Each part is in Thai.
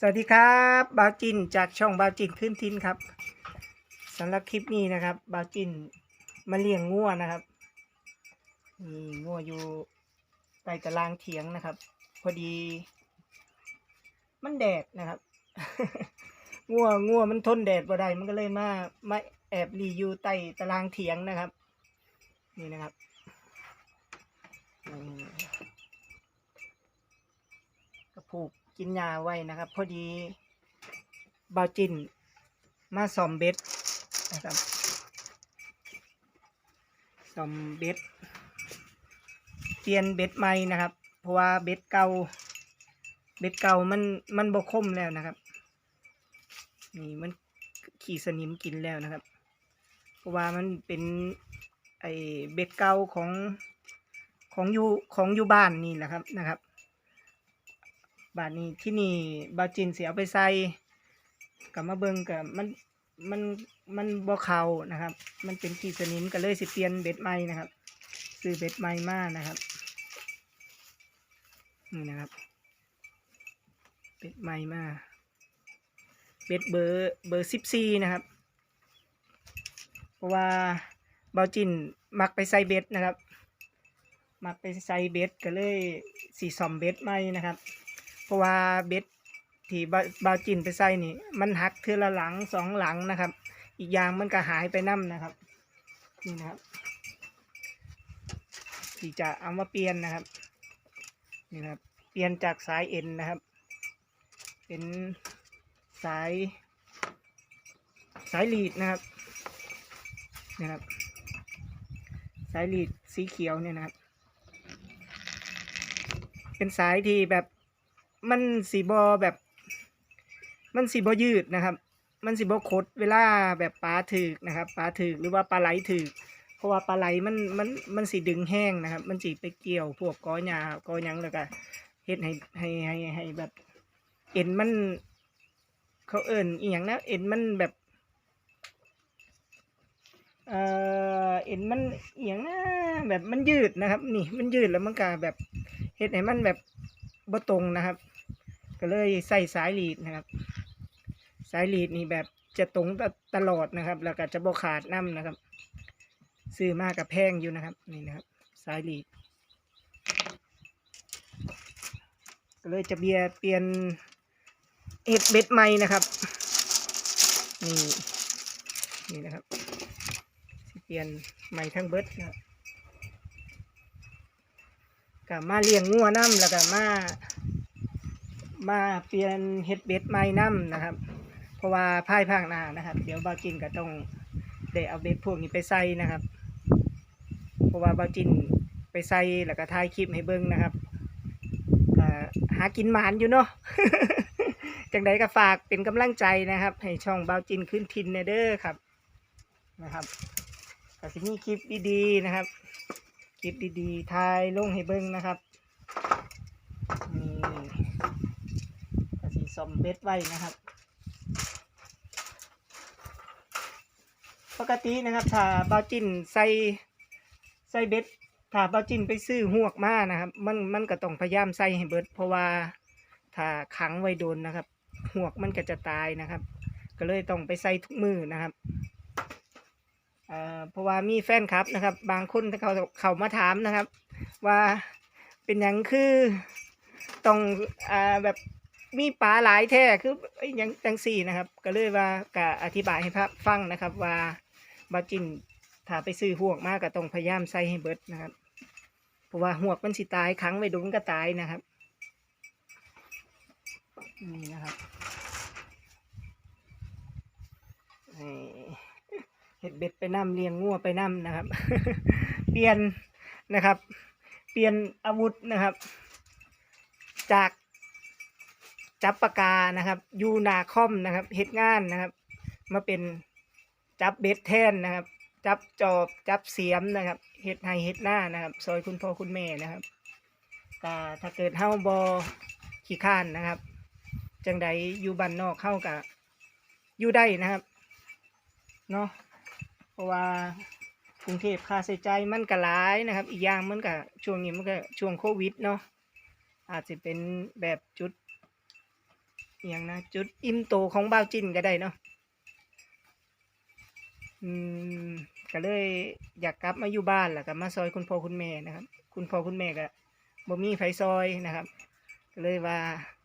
สวัสดีครับบาวจินจากช่องบาวจินขึ้นทินครับสำหรับคลิปนี้นะครับบาวจินมาเลี้ยงงัวนะครับมีงัวอยู่ใต้ตารางเถียงนะครับ พอดี มันแดดนะครับ งัวงัวมันทนแดดบ่ได้มันก็เลยมามาแอบรีอยู่ใต้ตารางเถียงนะครับ นี่นะครับกระผูก กินยาไว้นะครับ พอดีเบาจินมาซ่อมเบ็ดนะครับซ่อมเบ็ดเปลี่ยนเบ็ดใหม่นะครับ เพราะว่าเบ็ดเก่าเบ็ดเก่ามันมันบกคมแล้วนะครับนี่มันขี่สนิมกินแล้วนะครับ เพราะว่ามันเป็นไอเบ็ดเก่าของของอยู่ของอยู่บ้านนี่แหละครับนะครับ บาทนี้ที่นี่บาจินเสียเอาไปใส่กับมาเบิงกับมันมันมันบ่เขานะครับ มันเป็นขีสนิมก็เลยสิเปลี่ยนเบ็ดใหม่นะครับซื้อเบ็ดใหม่มานะครับนี่นะครับ เบ็ดใหม่มาเบ็ดเบอร์เบอร์สิบสี่นะครับ เพราะว่าบาจินมักไปใส่เบ็ดนะครับ มักไปใส่เบ็ดก็เลยสีซอมเบ็ดใหม่นะครับ เพราะว่าเบ็ดที่บาบาวจินไปใส่นี่ มันหักเทือละหลังสองหลังนะครับ อีกอย่างมันก็หายไปน้ำนะครับ นี่นะครับ ที่จะเอามาเปลี่ยนนะครับ นี่นะครับ เปลี่ยนจากสายเอ็นนะครับ เป็นสาย สายลีดนะครับนี่นะครับ สายลีดสีเขียวเนี่ยนะครับ เป็นสายที่แบบ มันสีบอแบบ มันสีบอยืดนะครับ มันสีบอคดเวลาแบบปลาถึกนะครับปลาถึกหรือว่าปลาไหลถึกเพราะว่าปลาไหลมันมันมันสีดึงแห้งนะครับ มันสีไปเกี่ยวพวกกอหญ้ากอหยังแล้วก็เฮ็ดให้ให้ให้ให้แบบ เอ็นมัน เขาเอิ่นอีหยังนะเอ็นมันแบบเอ่อเอ็นมันเอียงนะแบบมันยืดนะครับ นี่มันยืดแล้วมันก็แบบเฮ็ดให้มันแบบบ่ตรงนะครับ ก็เลยใส่สายลีดนะครับ สายลีดนี่แบบจะตรงตลอดนะครับ แล้วก็จะบ่ขาดน้ำนะครับ ซื้อมากกับแพงอยู่นะครับนี่นะครับ สายลีดก็เลยจะเบียร์เปลี่ยนเห็ดเบ็ดใหม่นะครับนี่นี่นะครับเปลี่ยนใหม่ทั้งเบิดนะครับกับมาเลี้ยงงัวน้ำแล้วก็มา มาเปลี่ยนเห็ดเบ็ดใหม่น้ำนะครับ เพราะว่าภายภาคหน้านะครับ เดี๋ยวบาจินก็ต้องได้เอาเบ็ดพวกนี้ไปใส่นะครับ เพราะว่าบาจินไปใส่แล้วก็ถ่ายคลิปให้เบิ้งนะครับหากินหมานอยู่เนาะจังใดก็ฝากเป็นกำลังใจนะครับ ให้ช่องบาจินขึ้นทินเนเด้อครับนะครับก็สิมีคลิปดีๆนะครับ คลิปดีๆถ่ายลงให้เบิ้งนะครับ สิซ่อมเบ็ดไว้นะครับ ปกตินะครับถ้าบาจินใส่ใส่เบ็ดถ้าบาจินไปซื้อหวกมานะครับ มันมันก็ต้องพยายามใส่ให้เบิด เพราะว่าถ้าขังไว้โดนนะครับหวกมันก็จะตายนะครับ ก็เลยต้องไปใส่ทุกมือนะครับเพราะว่ามีแฟนคลับนะครับ บางคนเขาเขามาถามนะครับ ว่าเป็นหยังคือต้องอแบบ มีปลาหลายแท้คืออ้หยังจังสี่นะครับ ก็เลยว่ากะอธิบายให้พระฟังนะครับ ว่าบาจินถ้าไปซื้อห่วกมากก็ต้องพยายามใส่ให้เบิดนะครับ เพราะว่าห่วกมันสิตายขังไว้โดนก็ตายนะครับนี่นะครับเห็ดเบ็ดไปน้ำเลี้ยงงัวไปน้ำนะครับ เปลี่ยนนะครับ เปลี่ยนอาวุธนะครับ จาก จับปากกานะครับยูนาคอมนะครับเฮ็ดงานนะครับ มาเป็นจับเบ็ดแทนนะครับ จับจอบจับเสียมนะครับเฮ็ดให้เฮ็ดหน้านะครับ ซอยคุณพ่อคุณแม่นะครับก็ถ้าเกิดเฮาบอขี้ข้านนะครับ จังใดอยู่บ้านนอกเข้ากับอยู่ได้นะครับเนาะเพราะว่ากรุงเทพค่าใช้จ่ายมันก็หลายนะครับ อีกอย่างมันก็ช่วงนี้มันก็ช่วงโควิดเนาะอาจจะเป็นแบบจุด อย่างนะจุดอิ่มโตของบ่าวจินก็ได้เนาะอืมก็เลยอยากกลับมาอยู่บ้านแล้วก็มาซอยคุณพ่อคุณแม่นะครับ คุณพ่อคุณแม่ก็บ่มีไฟซอยนะครับก็เลยว่า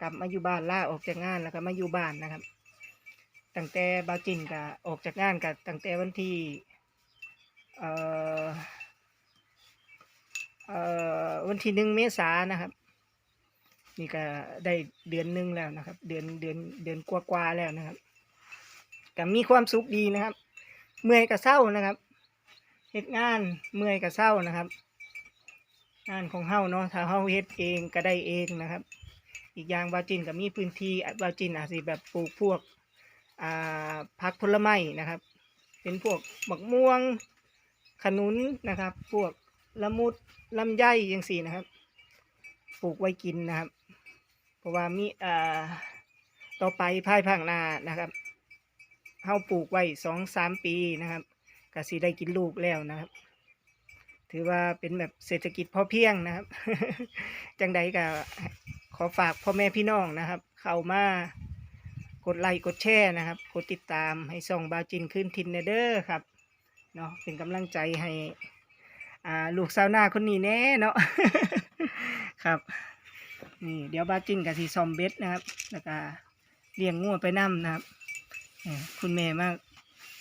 กลับมาอยู่บ้านล่าออกจากงานแล้วก็มาอยู่บ้านนะครับตั้งแต่บ่าวจินก็ออกจากงานก็ตั้งแต่วันที่เอ่อเอ่อวันที่หนึ่งเมษานะครับ นี่ก็ได้เดือนหนึ่งแล้วนะครับ เดือนเดือนเดือนกว่าๆแล้วนะครับก็มีความสุขดีนะครับ เมื่อยกับเศร้านะครับเฮ็ดงานเมื่อยกับเศร้านะครับ งานของเฮาเนาะถ้าเฮาเฮ็ดเองก็ได้เองนะครับ อีกอย่างบาจินก็มีพื้นที่บาจินอาจสิแบบปลูกพวกอ่าผักผลไม้นะครับ เป็นพวกบักม่วงขนุนนะครับ พวกละมุดลำไยอย่างสี่นะครับ ปลูกไว้กินนะครับ ราะว่ามีอ่าต่อไปภายภาคหน้านะครับเฮาปลูกไว้สองสามปีนะครับกสิได้กินลูกแล้วนะครับ ถือว่าเป็นแบบเศรษฐกิจพอเพียงนะครับ จังใดก็ขอฝากพ่อแม่พี่น้องนะครับ เข้ามากดไลค์กดแชร์นะครับ กดติดตามให้ส่องบาจินขึ้นทินเดอร์ครับเนาะเป็นกำลังใจให้ลูกสาวหน้าคนนี้แน่เนาะครับ นี่เดี๋ยวบาจิ้นกับสีซอมเบ็ดนะครับ แล้วก็เลี้ยงงัวไปนํนะครับคุณแม่มาก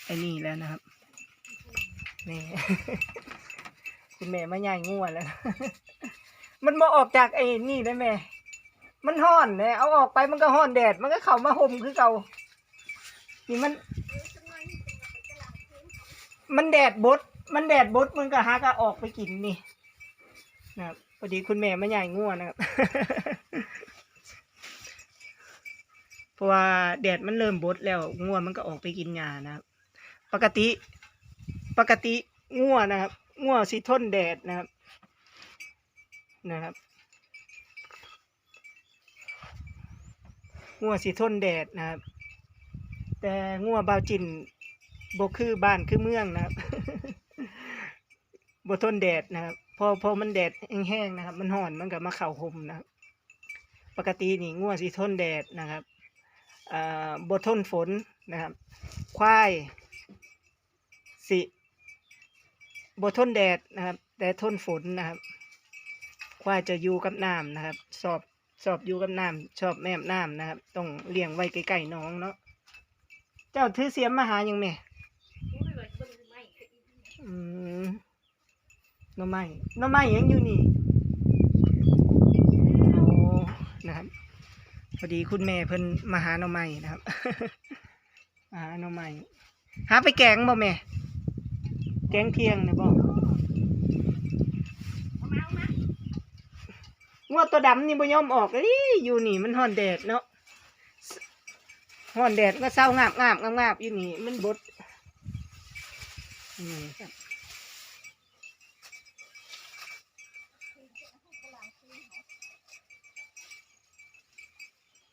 ไอ้นี่แล้วนะครับนี่คุณแม่มาใหญ่งัวแล้ว มันมาออกจากไอ้นี่ได้แม่ มันห่อนเนี่ยเอาออกไปมันก็ห่อนแดด มันก็เข้ามาห่มคือเก่านี่มัน มันแดดบด มันแดดบดมันก็หากะออกไปกินนี่นะครับพอดีคุณแม่มาใหญ่งัวนะครับ เพ ราะว่าแดดมันเริ่มบดแล้วงัวมันก็ออกไปกินหญ้านะครับปกติปกติงัวนะครับงัวสิทนแดดนะครับนะครับงัวสิทนแดดนะครับ แต่งัวบาวจินบกคือบ้านคือเมืองนะครับบทนแดดนะครับพอพอมันแดดแห้งๆนะครับ มันห่อนมันก็มาเข่าห่มนะครับ ปกตินี่งัวสิทนแดดนะครับ บทนฝนนะครับ ควายสิบทนแดดนะครับ แต่ทนฝนนะครับ ควายจะอยู่กับน้ำนะครับชอบชอบอยู่กับน้ำชอบแม่น้ำนะครับ ต้องเลี้ยงไว้ใกล้ๆน้องเนาะเจ้าถือเสียมมาหายังแม่อืมน่อไม้น่อไม้ยังอยู่นี่โอ้นะครับ พอดีคุณแม่เพิ่นมาหาหน่อไม้นะครับ มาหาหน่อไม้หาไปแกงบ่แม่ แกงเที่ยงนะบ่งวดตัวดำนี่บ่ยอมออกเลยอยู่นี่มันฮ้อนแดดเนาะฮ้อนแดดก็เศร้างาบงาบงาบงาบอยู่นี่มันบดนี่ครับ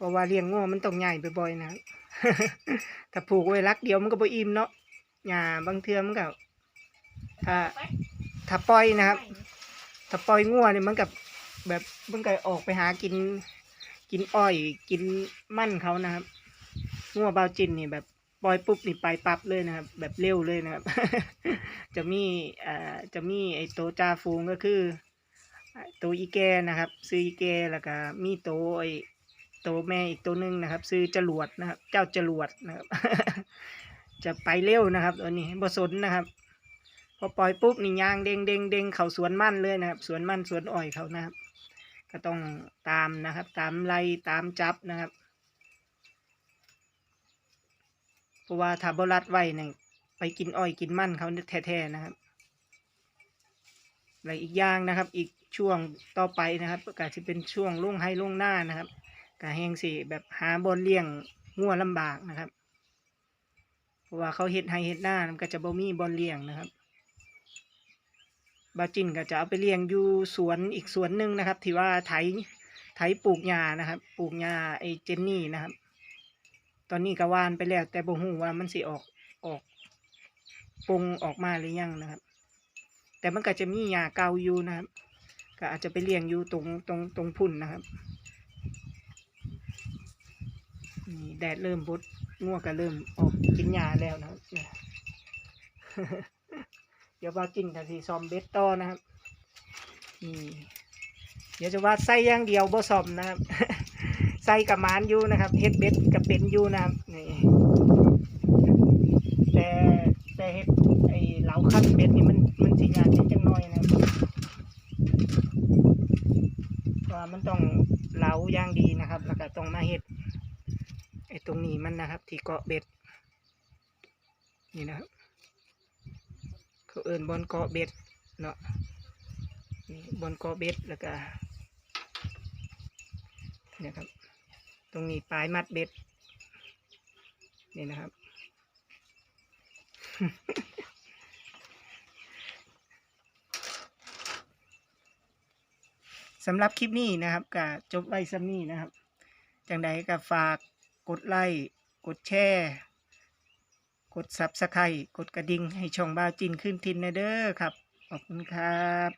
เพราะว่าเลี้ยงงัวมันต้องใหญ่บ่อยๆนะถ้าผูกไว้รักเดียวมันก็บ่อิ่มเนาะหญ้าบางเทื่อมันก็ถ้าถ้าปล่อยนะครับ ถ้าปล่อยงัวเนี่ยมันกับแบบมันก็ออกไปหากิน กินอ้อย กินมั่นเขานะครับงัวบาวจินนี่แบบปล่อยปุ๊บนี่ไปปั๊บเลยนะครับ แบบเร็วเลยนะครับ จะมีอ่าจะมีไอ้โตจ่าฟูงก็คือตัวอีแกนะครับ ซื้ออีแกแล้วก็มีโตไอ ตัวแม่อีกตัวหนึ่งนะครับ ซื้อจรวดนะครับ เจ้าจรวดนะครับ จะไปเร็วนะครับ ตัวนี้บสนนะครับ พอปล่อยปุ๊บนี่ยางเด้งเด้งเด้งเขาสวนมั่นเลยนะครับ สวนมั่นสวนอ้อยเขานะครับ ก็ต้องตามนะครับ ตามไล่ตามจับนะครับเพราะว่าถ้าบรัดไว้เนี่ยไปกินอ้อยกินมั่นเขาแท้ๆนะครับและอีกอย่างนะครับ อีกช่วงต่อไปนะครับก็จะเป็นช่วงลุ่งให้ลุ่งหน้านะครับ กะแหงสิแบบหาบอนเลี้ยงงัวลำบากนะครับ เพราะว่าเขาเฮ็ดให้เฮ็ดหน้ามันก็จะบ่มีบอนเลี้ยงนะครับบาจินก็จะเอาไปเลี้ยงอยู่สวนอีกสวนหนึ่งนะครับ ที่ว่าไถไถปลูกหญ้านะครับ ปลูกหญ้าไอเจนนี่นะครับ ตอนนี้ก็หวานไปแล้วแต่บ่ฮู้ว่ามันสิออกออกปงออกมาหรือยังนะครับ แต่มันก็จะมีหญ้าเก่าอยู่นะครับ ก็อาจจะไปเลี้ยงอยู่ตรงตรงตรงพุ่นนะครับ นี่แดดเริ่มบดง่วก็เริ่มออกกินยาแล้วนะครับเดี๋ยวว่ากินกันสีซอมเบสต่อนะครับนี่เดี๋ยวจะว่าใส่ย่างเดียวบ่ซอมนะครับใส่กับมานอยู่นะครับเฮ็ดเบ็ดกับเป็นอยู่นะครับนี่แต่แต่เฮ็ดไอเหลาคั้นเบ็ดนี่มันมันสิยากนิดจังน้อยนะครับเพราะว่ามันต้องเหลาย่างดีนะครับ แล้วก็ต้องมาเฮ็ด รงนี้มันนะครับ ที่เกาะเบ็ด นี่นะครับ เขาเอินบอลเกาะเบ็ดเนาะนี่บอลเกาะเบ็ดแล้วก็นี่ครับ ตรงนี้ปลายมัดเบ็ด นี่นะครับ สำหรับคลิปนี้นะครับก็จบไว้ซ้ำนี้นะครับ จังใดก็ฝาก กดไลค์กดแชร์กดซับสไครต์กดกระดิ่งให้ช่องบ้าวจินขึ้นทินนะเด้อครับ ขอบคุณครับ